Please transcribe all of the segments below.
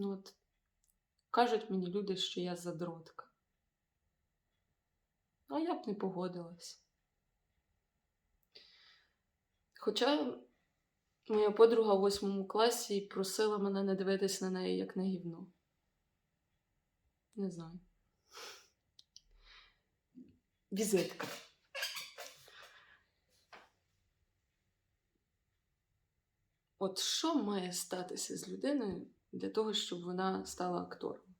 Ну от, кажуть мені люди, що я задротка. А я б не погодилась. Хоча моя подруга в восьмому класі просила мене не дивитись на неї як на гівно. Не знаю. Візитка. От що має статися з людиною для того, щоб вона стала актором?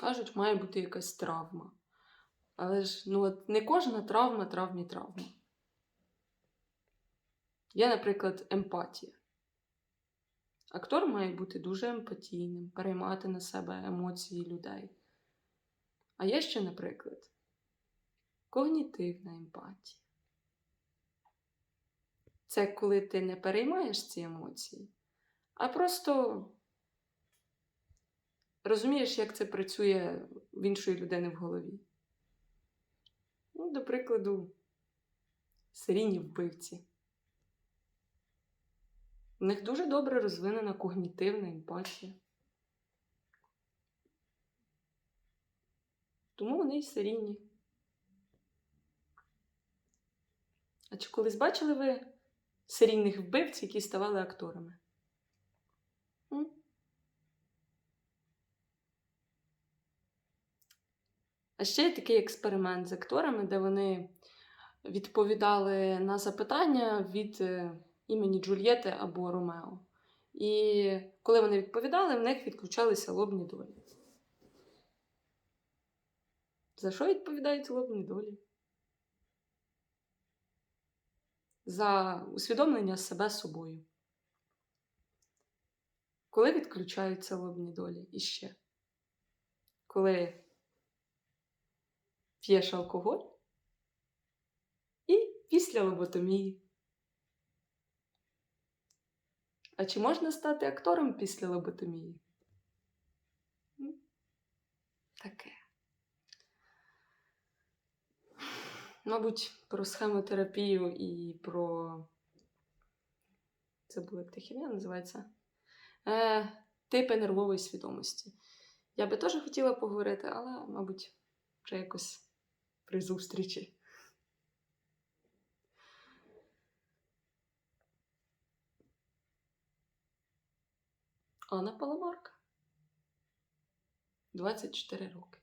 Кажуть, має бути якась травма. Але ж ну, от не кожна травма травмі травма. Є, наприклад, емпатія. Актор має бути дуже емпатійним, переймати на себе емоції людей. А є ще, наприклад, когнітивна емпатія. Це коли ти не переймаєш ці емоції, а просто розумієш, як це працює в іншої людини в голові. Ну, до прикладу, серійні вбивці. У них дуже добре розвинена когнітивна емпатія. Тому вони й серійні. А чи колись бачили ви серійних вбивців, які ставали акторами? А ще є такий експеримент з акторами, де вони відповідали на запитання від е, імені Джульєти або Ромео. І коли вони відповідали, в них відключалися лобні долі. За що відповідають лобні долі? За усвідомлення себе собою. Коли відключаються лобні долі? І ще? Коли п'єш алкоголь і після лоботомії. А чи можна стати актором після лоботомії? Таке. Мабуть, про схемотерапію і про. Це була птахівня, називається. Е, типи нервової свідомості. Я би теж хотіла поговорити, але, мабуть, вже якось при зустрічі. Анна Паламарка. 24 роки.